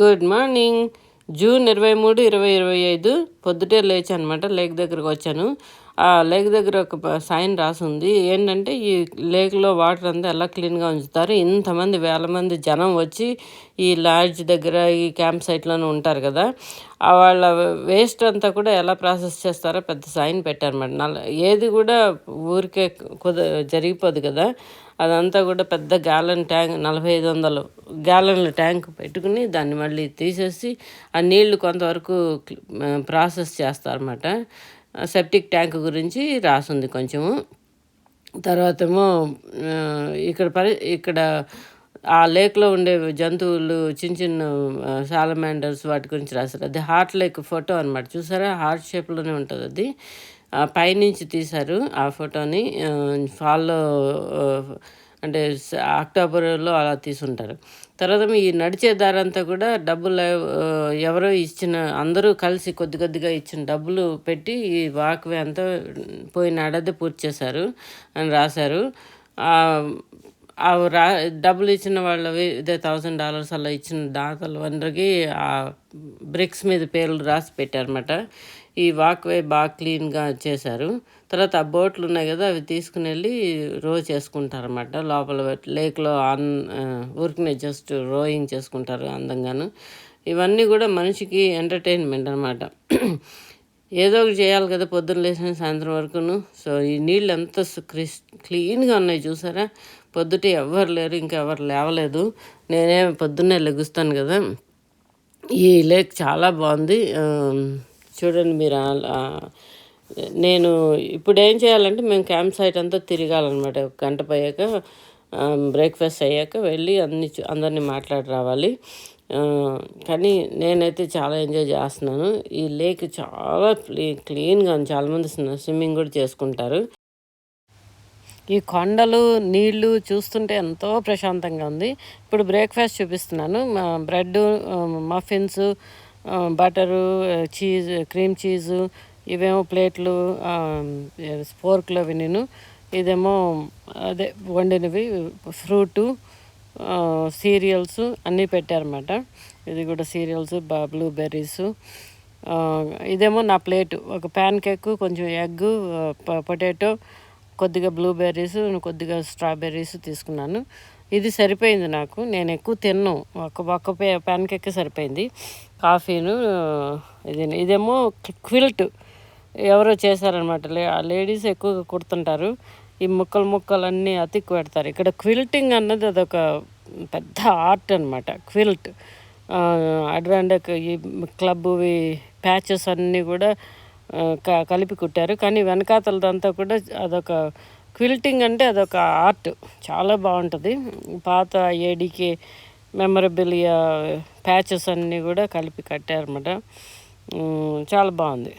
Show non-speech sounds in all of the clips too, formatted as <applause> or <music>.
Good morning. June ఇరవై మూడు ఇరవై ఇరవై ఐదు పొద్దుటే లేచి అనమాట లేక్ దగ్గరకు వచ్చాను. ఆ లేక్ దగ్గర ఒక సైన్ రాసి ఉంది ఏంటంటే ఈ లేక్లో వాటర్ అంతా ఎలా క్లీన్గా ఉంచుతారు ఇంతమంది వేల మంది జనం వచ్చి ఈ లాడ్జ్ దగ్గర ఈ క్యాంప్ సైట్లోనే ఉంటారు కదా. వాళ్ళ వేస్ట్ అంతా కూడా ఎలా ప్రాసెస్ చేస్తారో పెద్ద సైన్ పెట్టారన్నమాట నల్ల ఏది కూడా ఊరికే కుద జరిగిపోదు కదా. అదంతా కూడా పెద్ద గ్యాలన్ ట్యాంక్ నలభై ఐదు వందలు గ్యాలన్ల ట్యాంక్ పెట్టుకుని దాన్ని మళ్ళీ తీసేసి ఆ నీళ్ళు కొంతవరకు ప్రాసెస్ చేస్తారన్నమాట. సెప్టిక్ ట్యాంక్ గురించి రాసుంది కొంచెము. తర్వాత ఏమో ఇక్కడ పరి ఇక్కడ ఆ లేక్లో ఉండే జంతువులు చిన్న చిన్న సాలమాండర్స్ వాటి గురించి రాశారు. అది హార్ట్ లేక్ ఫోటో అనమాట చూసారా? హార్ట్ షేప్లోనే ఉంటుంది అది. పైనుంచి తీశారు ఆ ఫోటోని. ఫాల్లో అంటే అక్టోబర్లో అలా తీసుంటారు. తర్వాత ఈ నడిచే దారంతా కూడా డబ్బులు ఎవరో ఇచ్చిన అందరూ కలిసి కొద్ది కొద్దిగా ఇచ్చిన డబ్బులు పెట్టి ఈ వాక్వే అంతా పోయిన ఏడాది పూర్తి చేశారు అని రాశారు. రా డబ్బులు ఇచ్చిన వాళ్ళవి ఇదే థౌసండ్ డాలర్స్ అలా ఇచ్చిన దాతలు అందరికీ ఆ బ్రిక్స్ మీద పేర్లు రాసి పెట్టారనమాట ఈ వాక్వే బాగా క్లీన్గా చేశారు. తర్వాత ఆ బోట్లు ఉన్నాయి కదా అవి తీసుకుని వెళ్ళి రో చేసుకుంటారన్నమాట. లోపల లేక్లో ఆన్ ఊరికనే జస్ట్ రోయింగ్ చేసుకుంటారు అందంగాను. ఇవన్నీ కూడా మనిషికి ఎంటర్టైన్మెంట్ అనమాట ఏదో ఒకటి చేయాలి కదా పొద్దున్న లేచిన సాయంత్రం వరకును. సో ఈ నీళ్ళు ఎంత క్రిస్ క్లీన్గా ఉన్నాయి చూసారా? పొద్దుట ఎవ్వరు లేరు ఇంకా ఎవరు లేవలేదు. నేనే పొద్దున్నే లెగుస్తాను కదా. ఈ లేక్ చాలా బాగుంది. చూడండి మీరు నేను ఇప్పుడు ఏం చేయాలంటే మేము క్యాంప్ సైట్ అంతా తిరగాలన్నమాట. ఒక గంట పోయాక బ్రేక్ఫాస్ట్ అయ్యాక వెళ్ళి అన్ని అందరినీ మాట్లాడి రావాలి. కానీ నేనైతే చాలా ఎంజాయ్ చేస్తున్నాను. ఈ లేక్ చాలా క్లీన్గా ఉంది. చాలామంది స్విమ్మింగ్ కూడా చేసుకుంటారు. ఈ కొండలు నీళ్ళు చూస్తుంటే ఎంతో ప్రశాంతంగా ఉంది. ఇప్పుడు బ్రేక్ఫాస్ట్ చూపిస్తున్నాను. Bread muffins butter cheese cream cheese ఇవేమో ప్లేట్లు స్పోర్క్లో నేను. ఇదేమో అదే వండినవి ఫ్రూటు సీరియల్స్ అన్నీ పెట్టారన్నమాట. ఇది కూడా సీరియల్స్ బ్లూబెర్రీస్. ఇదేమో నా ప్లేటు. ఒక ప్యాన్ కేక్ కొంచెం ఎగ్ పొటాటో కొద్దిగా బ్లూబెర్రీస్ కొద్దిగా స్ట్రాబెర్రీస్ తీసుకున్నాను. ఇది సరిపోయింది నాకు. నేను ఎక్కువ తిన్ను. ఒక ఒక్క ప్యాన్ కేక్ సరిపోయింది. కాఫీను ఇది ఇదేమో క్విల్ట్. ఎవరో చేశారనమాట లే లేడీస్ ఎక్కువగా కుడుతుంటారు. ఈ ముక్కలు ముక్కలన్నీ అతికి పెడతారు. ఇక్కడ క్విల్టింగ్ అన్నది అదొక పెద్ద ఆర్ట్ అనమాట క్విల్ట్. అడ్వాండక్ ఈ క్లబ్వి ప్యాచెస్ అన్నీ కూడా క- కలిపి కుట్టారు. కానీ వెనకాతలదంతా కూడా అదొక క్విల్టింగ్ అంటే అదొక ఆర్ట్. చాలా బాగుంటుంది. పాత ఏడికి మెమరబిలియా ప్యాచెస్ అన్నీ కూడా కలిపి కట్టారన్నమాట. చాలా బాగుంది.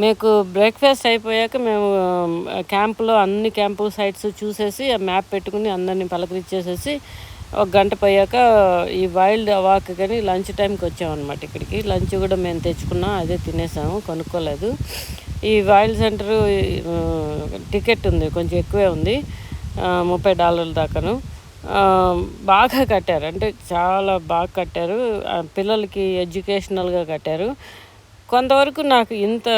మీకు బ్రేక్ఫాస్ట్ అయిపోయాక మేము um, క్యాంపులో అన్ని క్యాంపు సైట్స్ చూసేసి ఆ మ్యాప్ పెట్టుకుని అందరినీ పలకరించేసేసి ఒక గంట పోయాక ఈ వైల్డ్ వాక్ కానీ లంచ్ టైంకి వచ్చామన్నమాట ఇక్కడికి. లంచ్ కూడా మేము తెచ్చుకున్నాం అదే తినేసాము కొనుక్కోలేదు. ఈ వైల్డ్ సెంటర్ టికెట్ ఉంది కొంచెం ఎక్కువే ఉంది ముప్పై డాలర్ల దాకాను. బాగా కట్టారు అంటే చాలా బాగా కట్టారు. పిల్లలకి ఎడ్యుకేషనల్గా కట్టారు. కొంతవరకు నాకు ఇంత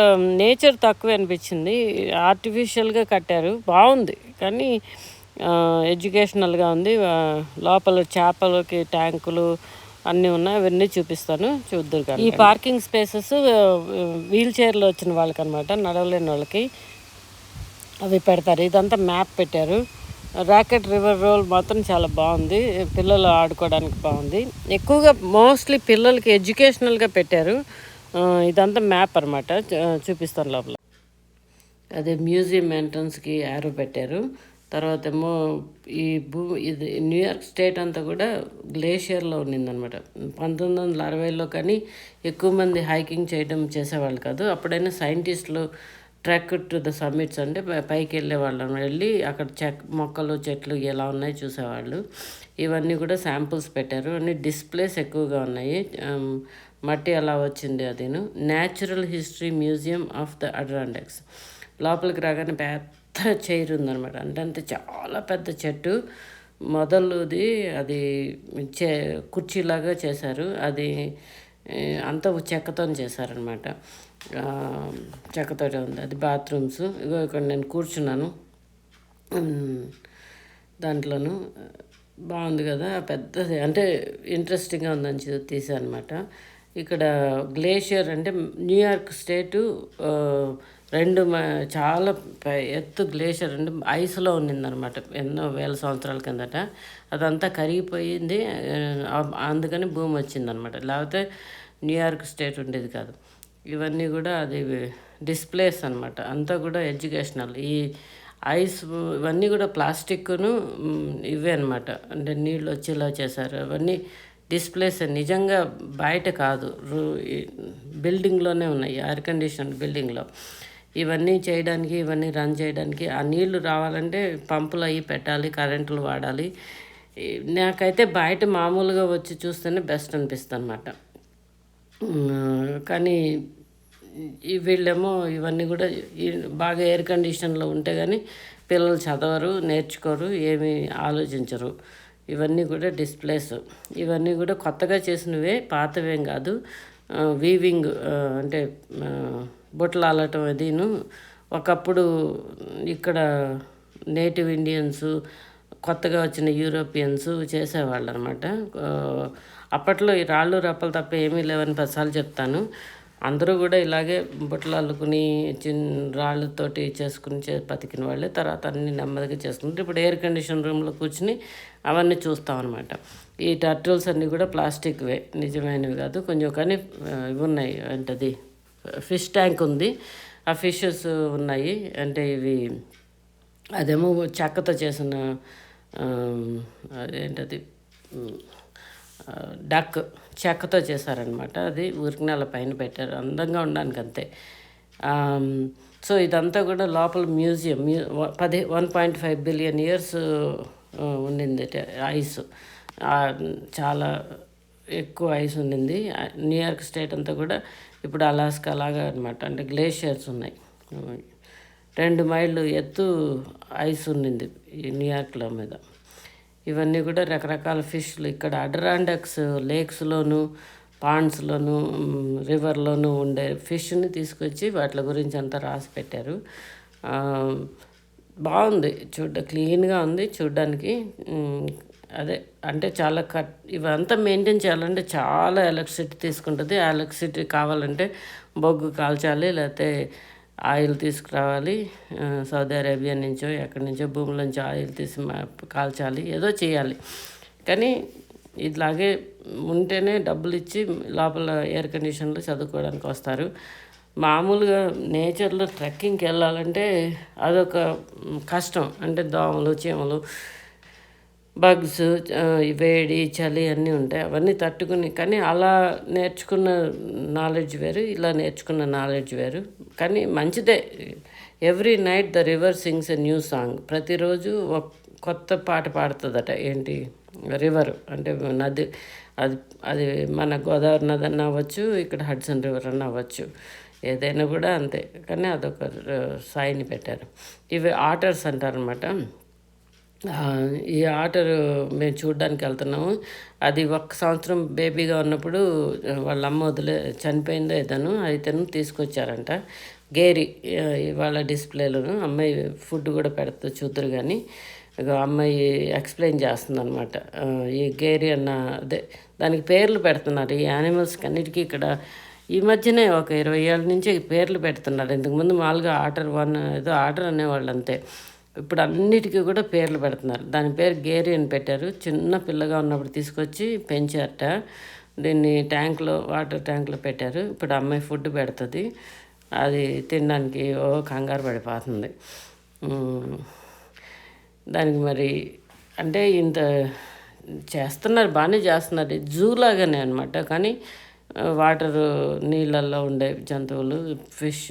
నేచర్ తక్కువ అనిపించింది. ఆర్టిఫిషియల్గా కట్టారు. బాగుంది. కానీ ఎడ్యుకేషనల్గా ఉంది. లోపల చేపలకి ట్యాంకులు అన్నీ ఉన్నాయి. అవన్నీ చూపిస్తాను. చూద్దరు కానీ. ఈ పార్కింగ్ స్పేసెస్ వీల్ చైర్లో వచ్చిన వాళ్ళకి అనమాట నడవలేని వాళ్ళకి అవి పెడతారు. ఇదంతా మ్యాప్ పెట్టారు. రాకెట్ రివర్ రోల్ మాత్రం చాలా బాగుంది. పిల్లలు ఆడుకోవడానికి బాగుంది. ఎక్కువగా మోస్ట్లీ పిల్లలకి ఎడ్యుకేషనల్గా పెట్టారు. ఇదంతా మ్యాప్ అనమాట చూపిస్తాను లోపల. అదే మ్యూజియం ఎంట్రన్స్కి యారో పెట్టారు. తర్వాత ఏమో ఈ భూ ఇది న్యూయార్క్ స్టేట్ అంతా కూడా గ్లేషియర్లో ఉన్నిందనమాట పంతొమ్మిది వందల అరవైలో కానీ ఎక్కువ మంది హైకింగ్ చేయడం చేసేవాళ్ళు కాదు. అప్పుడైనా సైంటిస్టులు ట్రెక్ టు ద సమ్మిట్స్ అంటే పైకి వెళ్ళే వాళ్ళం. వెళ్ళి అక్కడ చెక్ మొక్కలు చెట్లు ఎలా ఉన్నాయి చూసేవాళ్ళు. ఇవన్నీ కూడా శాంపుల్స్ పెట్టారు. అన్ని డిస్ప్లేస్ ఎక్కువగా ఉన్నాయి. మట్టి అలా వచ్చింది అదిను. Natural history museum of the Adirondacks లోపలికి రాగానే పెద్ద చైర్ ఉందన్నమాట. అంటే అంతే చాలా పెద్ద చెట్టు. మొదలుది అది చే కుర్చీలాగా చేశారు. అది అంత అంతా చెక్కతో చేశారనమాట చెక్కతో ఉంది. అది బాత్రూమ్స్. ఇగో ఇక్కడ నేను కూర్చున్నాను. దాంట్లోను దాంట్లోనూ. బాగుంది కదా. పెద్దది. అంటే ఇంట్రెస్టింగ్గా ఉందని చూ- తీసా అనమాట ఇక్కడ గ్లేషియర్ అంటే న్యూయార్క్ స్టేటు రెండు మ- చాలా ఎత్తు గ్లేషియర్ అంటే ఐస్లో ఉన్నిందనమాట ఎన్నో వేల సంవత్సరాల కిందట. అదంతా కరిగిపోయింది అందుకని భూమి వచ్చిందనమాట లేకపోతే న్యూయార్క్ స్టేట్ ఉండేది కాదు. ఇవన్నీ కూడా అది డిస్ప్లేస్ అనమాట అంతా కూడా ఎడ్యుకేషనల్. ఈ ఐస్ ఇవన్నీ కూడా ప్లాస్టిక్ను ఇవే అనమాట అంటే నీళ్ళు వచ్చేలా చేశారు. అవన్నీ డిస్ప్లేస్ నిజంగా బయట కాదు. రూ- బిల్డింగ్లోనే ఉన్నాయి. ఎయిర్ కండిషన్ బిల్డింగ్లో. ఇవన్నీ చేయడానికి ఇవన్నీ రన్ చేయడానికి ఆ నీళ్ళు రావాలంటే పంపులు అవి పెట్టాలి కరెంటులు వాడాలి. నాకైతే బయట మామూలుగా వచ్చి చూస్తేనే బెస్ట్ అనిపిస్తుంది అనమాట కానీ వీళ్ళేమో ఇవన్నీ కూడా బాగా ఎయిర్ కండిషన్లో ఉంటే కానీ పిల్లలు చదవరు నేర్చుకోరు ఏమీ ఆలోచించరు. ఇవన్నీ కూడా డిస్ప్లేస్ ఇవన్నీ కూడా కొత్తగా చేసినవే పాతవేం కాదు. వీవింగ్ అంటే బుట్టలు అల్లటం అదిను. ఒకప్పుడు ఇక్కడ నేటివ్ ఇండియన్స్ కొత్తగా వచ్చిన యూరోపియన్స్ చేసేవాళ్ళు అనమాట అప్పట్లో ఈ రాళ్ళు రప్పలు తప్ప ఏమీ లేవని పదిసార్లు చెప్తాను. అందరూ కూడా ఇలాగే బుట్టలు అల్లుకుని చిన్న రాళ్ళతోటి చేసుకుని చే బతికిన వాళ్ళే. తర్వాత అన్ని నెమ్మదిగా చేసుకుంటారు. ఇప్పుడు ఎయిర్ కండిషన్ రూమ్లో కూర్చుని అవన్నీ చూస్తాం అనమాట ఈ టర్టిల్స్ అన్నీ కూడా ప్లాస్టిక్వే నిజమైనవి కాదు. కొంచెం కానీ ఇవి ఉన్నాయి. ఏంటది? ఫిష్ ట్యాంక్ ఉంది. ఆ ఫిషెస్ ఉన్నాయి. అంటే ఇవి అదేమో చెక్కతో చేసిన ఏంటది డక్ చెక్కతో చేశారనమాట అది ఊరికి నెల పైన పెట్టారు. అందంగా ఉండడానికి అంతే. సో ఇదంతా కూడా లోపల మ్యూజియం. మ్యూ పది one point five billion years ఉండింది ఐస్. చాలా ఎక్కువ ఐస్ ఉండింది. న్యూయార్క్ స్టేట్ అంతా కూడా ఇప్పుడు అలాస్కా లాగా అనమాట అంటే గ్లేషియర్స్ ఉన్నాయి. రెండు మైళ్ళు ఎత్తు ఐస్ ఉండింది ఈ న్యూయార్క్లో మీద. ఇవన్నీ కూడా రకరకాల ఫిష్లు. ఇక్కడ అడరాండక్స్ లేక్స్లోను పాండ్స్లోను రివర్లోను ఉండే ఫిష్ని తీసుకొచ్చి వాటి గురించి అంతా రాసి పెట్టారు. బాగుంది చూడ క్లీన్గా ఉంది చూడ్డానికి. అదే అంటే చాలా కట్ ఇవంతా మెయింటైన్ చేయాలంటే చాలా ఎలక్ట్రిసిటీ తీసుకుంటుంది. ఎలక్ట్రిసిటీ కావాలంటే బొగ్గు కాల్చాలి లేకపోతే ఆయిల్ తీసుకురావాలి. సౌదీ అరేబియా నుంచో ఎక్కడి నుంచో భూముల నుంచి ఆయిల్ తీసి మా- కాల్చాలి. ఏదో చేయాలి. కానీ ఇలాగే ఉంటేనే డబ్బులు ఇచ్చి లోపల ఎయిర్ కండిషన్లో చదువుకోవడానికి వస్తారు. మామూలుగా నేచర్లో ట్రెక్కింగ్కి వెళ్ళాలంటే అదొక కష్టం. అంటే దోమలు చీమలు బగ్స్ వేడి చలి అన్నీ ఉంటాయి. అవన్నీ తట్టుకుని కానీ అలా నేర్చుకున్న నాలెడ్జ్ వేరు ఇలా నేర్చుకున్న నాలెడ్జ్ వేరు. కానీ మంచిదే. Every night the river sings a new song ప్రతిరోజు ఒక కొత్త పాట పాడుతుందట. ఏంటి? రివర్ అంటే నది. అది అది మన గోదావరి నది అన్న అవ్వచ్చు ఇక్కడ హడ్సన్ రివర్ అన్న అవ్వచ్చు. ఏదైనా కూడా అంతే. కానీ అదొక సాయిని పెట్టారు. ఇవి ఆటర్స్ అంటారనమాట ఈ ఆటర్ మేము చూడడానికి వెళ్తున్నాము. అది ఒక్క సంవత్సరం బేబీగా ఉన్నప్పుడు వాళ్ళ అమ్మ వదిలే చనిపోయిందో ఏదను అయితేను తీసుకొచ్చారంట. గేరి ఇవాళ డిస్ప్లేలోను అమ్మాయి ఫుడ్ కూడా పెడుతూ చూద్దరు కానీ ఇక అమ్మాయి ఎక్స్ప్లెయిన్ చేస్తుంది అనమాట ఈ గేరి అన్న అదే దానికి పేర్లు పెడుతున్నారు. ఈ యానిమల్స్కి అన్నిటికీ ఇక్కడ ఈ మధ్యనే ఒక ఇరవై ఏళ్ళ నుంచి పేర్లు పెడుతున్నారు. ఇంతకుముందు మామూలుగా ఆర్డర్ వన్ ఏదో ఆర్డర్ అనేవాళ్ళు అంతే. ఇప్పుడు అన్నిటికీ కూడా పేర్లు పెడుతున్నారు. దాని పేరు గేరి అని పెట్టారు. చిన్న పిల్లగా ఉన్నప్పుడు తీసుకొచ్చి పెంచారట. దీన్ని ట్యాంక్లో వాటర్ ట్యాంక్లో పెట్టారు. ఇప్పుడు అమ్మాయి ఫుడ్ పెడుతుంది. అది తినడానికి ఓ కంగారు పడిపోతుంది. దానికి మరి అంటే ఇంత చేస్తున్నారు బాగానే చేస్తున్నారు. జూ లాగానే అనమాట కానీ వాటర్ నీళ్ళల్లో ఉండే జంతువులు ఫిష్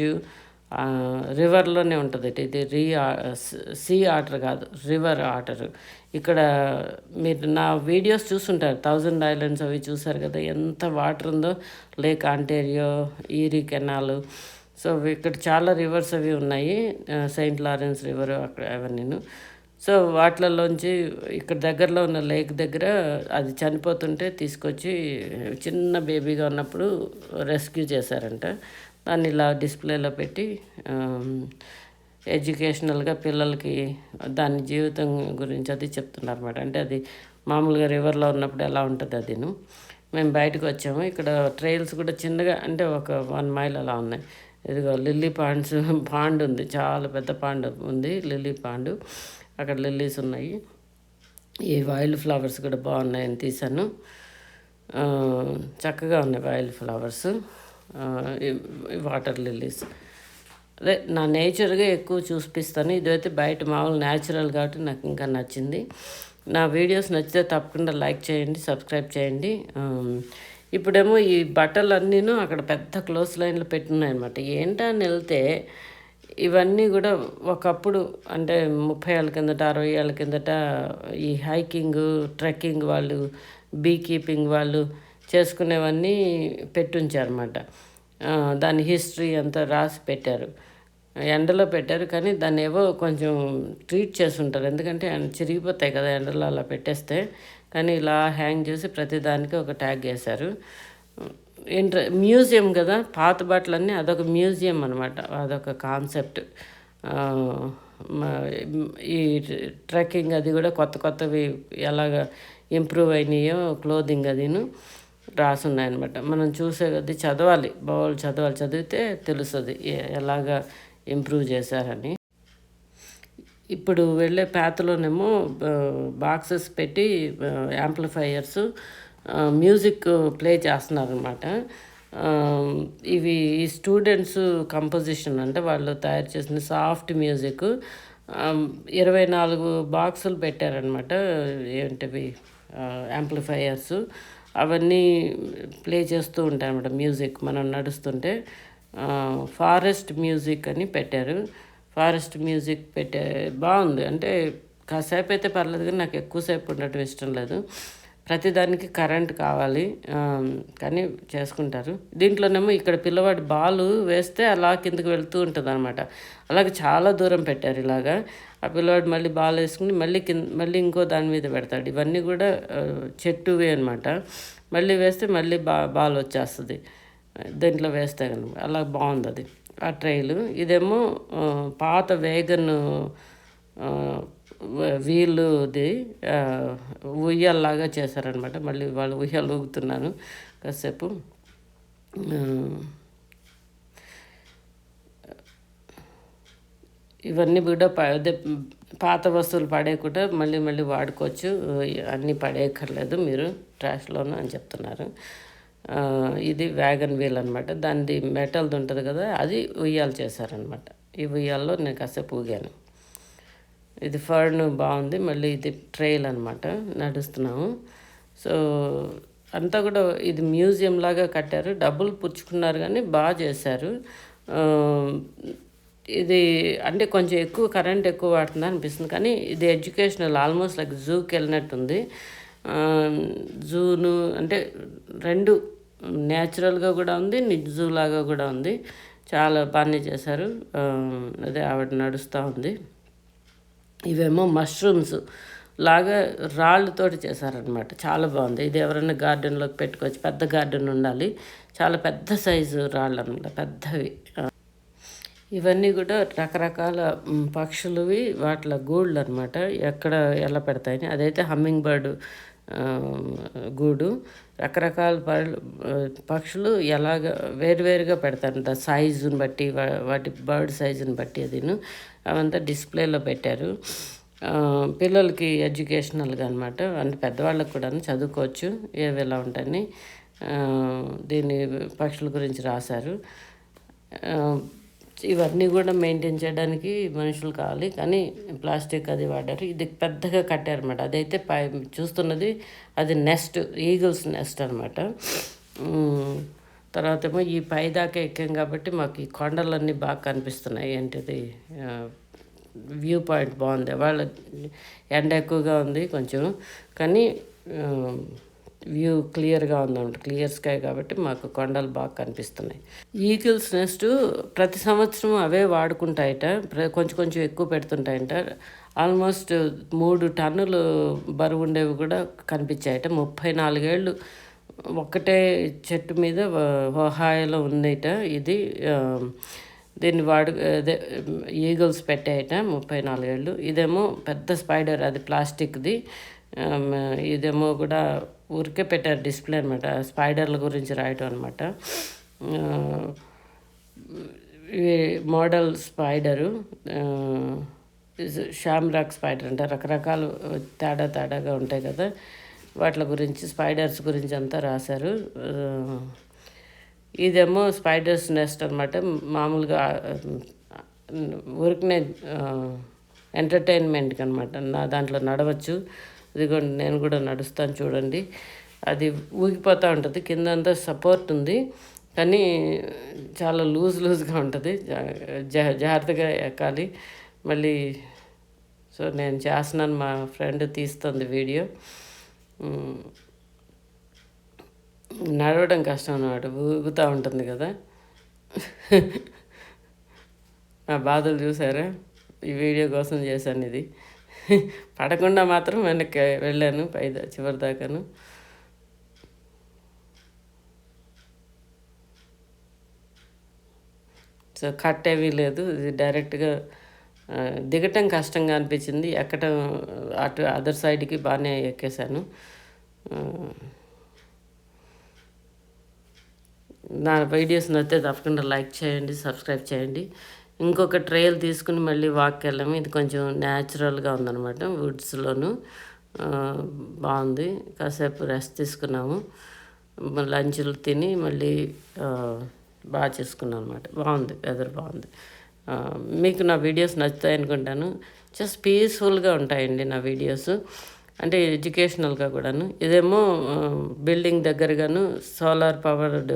రివర్లోనే ఉంటుంది. ఇది రీ సీ ఆర్డర్ కాదు రివర్ ఆర్డర్. ఇక్కడ మీరు నా వీడియోస్ చూసుంటారు థౌజండ్ ఐలాండ్స్ అవి చూసారు కదా ఎంత వాటర్ ఉందో. Lake Ontario Erie canal. So ఇక్కడ చాలా రివర్స్ అవి ఉన్నాయి. సెయింట్ లారెన్స్ రివర్ అక్కడ అవన్నీ సో వాటిలలోంచి ఇక్కడ దగ్గరలో ఉన్న లేక్ దగ్గర అది చనిపోతుంటే తీసుకొచ్చి చిన్న బేబీగా ఉన్నప్పుడు రెస్క్యూ చేశారంట. దాన్ని ఇలా డిస్ప్లేలో పెట్టి ఎడ్యుకేషనల్గా పిల్లలకి దాని జీవితం గురించి అది చెప్తున్నారు అనమాట అంటే అది మామూలుగా రివర్లో ఉన్నప్పుడు ఎలా ఉంటుంది అదిను. మేము బయటకు వచ్చాము. ఇక్కడ ట్రైల్స్ కూడా చిన్నగా అంటే ఒక వన్ మైల్ అలా ఉన్నాయి. ఇదిగో లిల్లీ పాండ్స్ పాండ్ ఉంది. చాలా పెద్ద పాండ్ ఉంది లిల్లీ పాండ్. అక్కడ లిల్లీస్ ఉన్నాయి. ఈ వైల్డ్ ఫ్లవర్స్ కూడా బాగున్నాయని తీశాను. చక్కగా ఉన్నాయి వైల్డ్ ఫ్లవర్స్. Water lilies. అదే నా నేచర్గా ఎక్కువ చూపిస్తాను. ఇదైతే బయట మామూలు న్యాచురల్ కాబట్టి నాకు ఇంకా నచ్చింది. నా వీడియోస్ నచ్చితే తప్పకుండా లైక్ చేయండి సబ్స్క్రైబ్ చేయండి. ఇప్పుడేమో ఈ బట్టలు అన్నీను అక్కడ పెద్ద క్లోజ్ లైన్లో పెట్టున్నాయన్నమాట. ఏంటని వెళ్తే ఇవన్నీ కూడా ఒకప్పుడు అంటే ముప్పై ఏళ్ళ కిందట అరవై ఏళ్ళ కిందట ఈ హైకింగ్ ట్రెక్కింగ్ వాళ్ళు బీ కీపింగ్ వాళ్ళు చేసుకునేవన్నీ పెట్టుంచారన్నమాట. దాని హిస్టరీ అంతా రాసి పెట్టారు. ఎండలో పెట్టారు కానీ దాన్ని ఏవో కొంచెం ట్రీట్ చేసి ఉంటారు ఎందుకంటే చిరిగిపోతాయి కదా ఎండలో అలా పెట్టేస్తే. కానీ ఇలా హ్యాంగ్ చేసి ప్రతిదానికి ఒక ట్యాగ్ వేశారు. ఇంట్ర మ్యూజియం కదా పాత బట్టలన్నీ అదొక మ్యూజియం అనమాట అదొక కాన్సెప్ట్. ఈ ట్రెక్కింగ్ అది కూడా కొత్త కొత్తవి ఎలాగ ఇంప్రూవ్ అయినాయో క్లోదింగ్ అదిను. రాసున్నాయన్నమాట. మనం చూసే అది చదవాలి. బౌల్ చదవాలి. చదివితే తెలుస్తుంది. ఎలాగ ఇంప్రూవ్ చేశారని. ఇప్పుడు వెళ్ళే ప్యాత్లోనేమో బాక్సెస్ పెట్టి యాంప్లిఫైయర్స్ మ్యూజిక్ ప్లే చేస్తున్నారనమాట ఇవి ఈ స్టూడెంట్స్ కంపోజిషన్ అంటే వాళ్ళు తయారు చేసిన సాఫ్ట్ మ్యూజిక్ ఇరవై నాలుగు బాక్సులు పెట్టారనమాట ఏంటివి? యాంప్లిఫైయర్స్. అవన్నీ ప్లే చేస్తూ ఉంటాయి అన్నమాట మ్యూజిక్ మనం నడుస్తుంటే ఫారెస్ట్ మ్యూజిక్ అని పెట్టారు. ఫారెస్ట్ మ్యూజిక్ పెట్టే బాగుంది. అంటే కాసేపు అయితే పర్లేదు కానీ నాకు ఎక్కువసేపు ఉండటం ఇష్టం లేదు. ప్రతిదానికి కరెంట్ కావాలి కానీ చేసుకుంటారు. దీంట్లోనేమో ఇక్కడ పిల్లవాడి బాలు వేస్తే అలా కిందకి వెళ్తూ ఉంటుంది అనమాట అలాగే చాలా దూరం పెట్టారు ఇలాగా. ఆ పిల్లవాడు మళ్ళీ బాల్ వేసుకుని మళ్ళీ కింద మళ్ళీ ఇంకో దాని మీద పెడతాడు. ఇవన్నీ కూడా చెట్టువే చెట్టువి అనమాట మళ్ళీ వేస్తే మళ్ళీ బా బాల్ వచ్చేస్తుంది. దీంట్లో వేస్తే కనుక అలా బాగుంది అది. ఆ ట్రైలు ఇదేమో పాత వేగన్ వీలుది వీళ్ళుది ఉయ్యాలలాగా చేశారనమాట మళ్ళీ వాళ్ళు ఉయ్యాలు ఊగుతున్నాను కాసేపు. ఇవన్నీ కూడా ప- అదే పాత వస్తువులు పడేయకుండా మళ్ళీ మళ్ళీ వాడుకోవచ్చు. అన్నీ పడేయక్కర్లేదు మీరు ట్రాష్లోనూ అని చెప్తున్నారు. ఇది వ్యాగన్ వీల్ అనమాట దానిది మెటల్ది ఉంటుంది కదా అది ఉయ్యాలు చేశారనమాట ఈ ఉయ్యాల్లో నేను కాసేపు ఊగాను. ఇది ఫర్న్ బాగుంది మళ్ళీ ఇది ట్రైల్ అనమాట నడుస్తున్నాము. సో అంతా కూడా ఇది మ్యూజియం లాగా కట్టారు. డబ్బులు పుచ్చుకున్నారు కానీ బాగా చేశారు. ఇది అంటే కొంచెం ఎక్కువ కరెంట్ ఎక్కువ వాడుతుంది అనిపిస్తుంది. కానీ ఇది ఎడ్యుకేషనల్ ఆల్మోస్ట్ లైక్ జూకి వెళ్ళినట్టుంది. జూను అంటే రెండు న్యాచురల్గా కూడా ఉంది నిజ జూ లాగా కూడా ఉంది. చాలా బాగానే చేశారు. అదే ఆవిడ నడుస్తూ ఉంది. ఇవేమో మష్రూమ్స్ లాగా రాళ్ళతోటి చేశారనమాట చాలా బాగుంది. ఇది ఎవరైనా గార్డెన్లోకి పెట్టుకోవచ్చు. పెద్ద గార్డెన్ ఉండాలి. చాలా పెద్ద సైజు రాళ్ళు అనమాట పెద్దవి. ఇవన్నీ కూడా రకరకాల పక్షులువి పక్షులవి వాటిల గూళ్ళు అనమాట ఎక్కడ ఎలా పెడతాయని. అదైతే హమ్మింగ్ బర్డ్ గూడు. రకరకాల పక్షులు ఎలాగ వేరువేరుగా పెడతారు. ద సైజుని బట్టి వా- వాటి బర్డ్ సైజుని బట్టి అదిను. అవంతా డిస్ప్లేలో పెట్టారు. పిల్లలకి ఎడ్యుకేషనల్గా అనమాట అంటే పెద్దవాళ్ళకి కూడా చదువుకోవచ్చు. ఏవి ఎలా ఉంటాయని ఆ, దీని పక్షుల గురించి రాశారు. ఇవన్నీ కూడా మెయింటైన్ చేయడానికి మనుషులు కావాలి కానీ ప్లాస్టిక్ అది వాడారు. ఇది పెద్దగా కట్టారన్నమాట అదైతే పై చూస్తున్నది అది నెస్ట్ ఈగల్స్ నెస్ట్ అనమాట తర్వాత ఏమో ఈ పై దాకా ఎక్కాం కాబట్టి మాకు ఈ కొండలన్నీ బాగా కనిపిస్తున్నాయి ఏంటిది వ్యూ పాయింట్ బాగుంది. వాళ్ళ ఎండ ఎక్కువగా ఉంది కొంచెం. కానీ వ్యూ క్లియర్గా ఉందన్నమాట. క్లియర్ స్కై కాబట్టి మాకు కొండలు బాగా కనిపిస్తున్నాయి. ఈగిల్స్ నెస్ట్ ప్రతి సంవత్సరం అవే వాడుకుంటాయట. ప్ర- కొంచెం కొంచెం ఎక్కువ పెడుతుంటాయంట. ఆల్మోస్ట్ మూడు టన్నులు బరువు ఉండేవి కూడా కనిపించాయట. ముప్పై నాలుగేళ్ళు ఒక్కటే చెట్టు మీద ఒహాయలో ఉందట. ఇది దీన్ని వాడు అదే ఈగల్స్ పెట్టాయట ముప్పై నాలుగేళ్ళు. ఇదేమో పెద్ద స్పైడర్ అది ప్లాస్టిక్ది. ఇదేమో కూడా ఊరికే పెట్టారు డిస్ప్లే అనమాట స్పైడర్ల గురించి రాయటం అనమాట మోడల్ స్పైడరు. షామ్రాక్ స్పైడర్ అంటే. రకరకాలు తేడా తేడాగా ఉంటాయి కదా. వాటి గురించి స్పైడర్స్ గురించి అంతా రాశారు. ఇదేమో స్పైడర్స్ నెస్ట్ అనమాట మామూలుగా ఊరికనే ఎంటర్టైన్మెంట్కి అనమాట నా దాంట్లో నడవచ్చు. ఇదిగోండి నేను కూడా నడుస్తాను చూడండి. అది ఊగిపోతూ ఉంటుంది కింద అంతా సపోర్ట్ ఉంది. కానీ చాలా లూజ్ లూజ్గా ఉంటుంది. జా- జాగ్రత్తగా ఎక్కాలి. మళ్ళీ సో నేను చేస్తున్నాను మా ఫ్రెండ్ తీస్తుంది వీడియో నడవడం కష్టం అన్నమాట ఊగుతూ ఉంటుంది కదా. <laughs> నా బాధలు చూసారా? ఈ వీడియో కోసం చేశాను ఇది. పడకుండా మాత్రం వెనక్కి వెళ్ళాను పై దా- చివరి దాకాను. సో కట్ ఏమీ లేదు. ఇది డైరెక్ట్గా దిగటం కష్టంగా అనిపించింది. ఎక్కటం అటు అదర్ సైడ్కి బాగానే ఎక్కేసాను నా వీడియోస్ నచ్చితే తప్పకుండా లైక్ చేయండి సబ్స్క్రైబ్ చేయండి. ఇంకొక ట్రైల్ తీసుకుని మళ్ళీ వాక్ వెళ్ళాము ఇది కొంచెం న్యాచురల్గా ఉందన్నమాట వుడ్స్లోను. బాగుంది. కాసేపు రెస్ట్ తీసుకున్నాము. లంచ్లు తిని మళ్ళీ బాగా చేసుకున్నాను అనమాట బాగుంది వెదర్ బాగుంది. మీకు నా వీడియోస్ నచ్చుతాయి అనుకుంటాను. జస్ట్ పీస్ఫుల్గా ఉంటాయండి నా వీడియోస్. అంటే ఎడ్యుకేషనల్గా కూడాను. ఇదేమో బిల్డింగ్ దగ్గరగాను సోలార్ పవర్డ్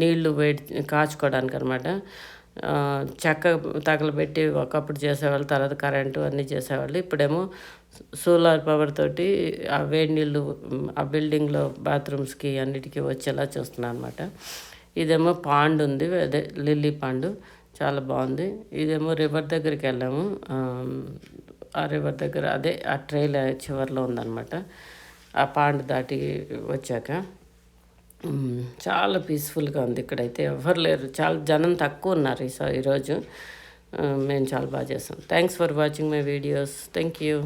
నీళ్ళు వేడి కాచుకోవడానికి అనమాట చెక్క తగలబెట్టి ఒకప్పుడు చేసేవాళ్ళు తర్వాత కరెంటు అన్నీ చేసేవాళ్ళు. ఇప్పుడేమో సోలార్ పవర్ తోటి ఆ వేడి నీళ్ళు ఆ బిల్డింగ్లో బాత్రూమ్స్కి అన్నిటికీ వచ్చేలా చూస్తున్నాను అనమాట ఇదేమో పాండ్ ఉంది అదే లిల్లీ పాండు చాలా బాగుంది. ఇదేమో రివర్ దగ్గరికి వెళ్ళాము. ఆ రివర్ దగ్గర అదే ఆ ట్రైల్ చివరిలో ఉందన్నమాట. ఆ పాండ్ దాటి వచ్చాక. చాలా పీస్ఫుల్గా ఉంది ఇక్కడైతే. ఎవరు లేరు. చాలా జనం తక్కువ ఉన్నారు ఈ ఈరోజు మేము చాలా బాగా చేస్తాం thanks for watching my videos thank you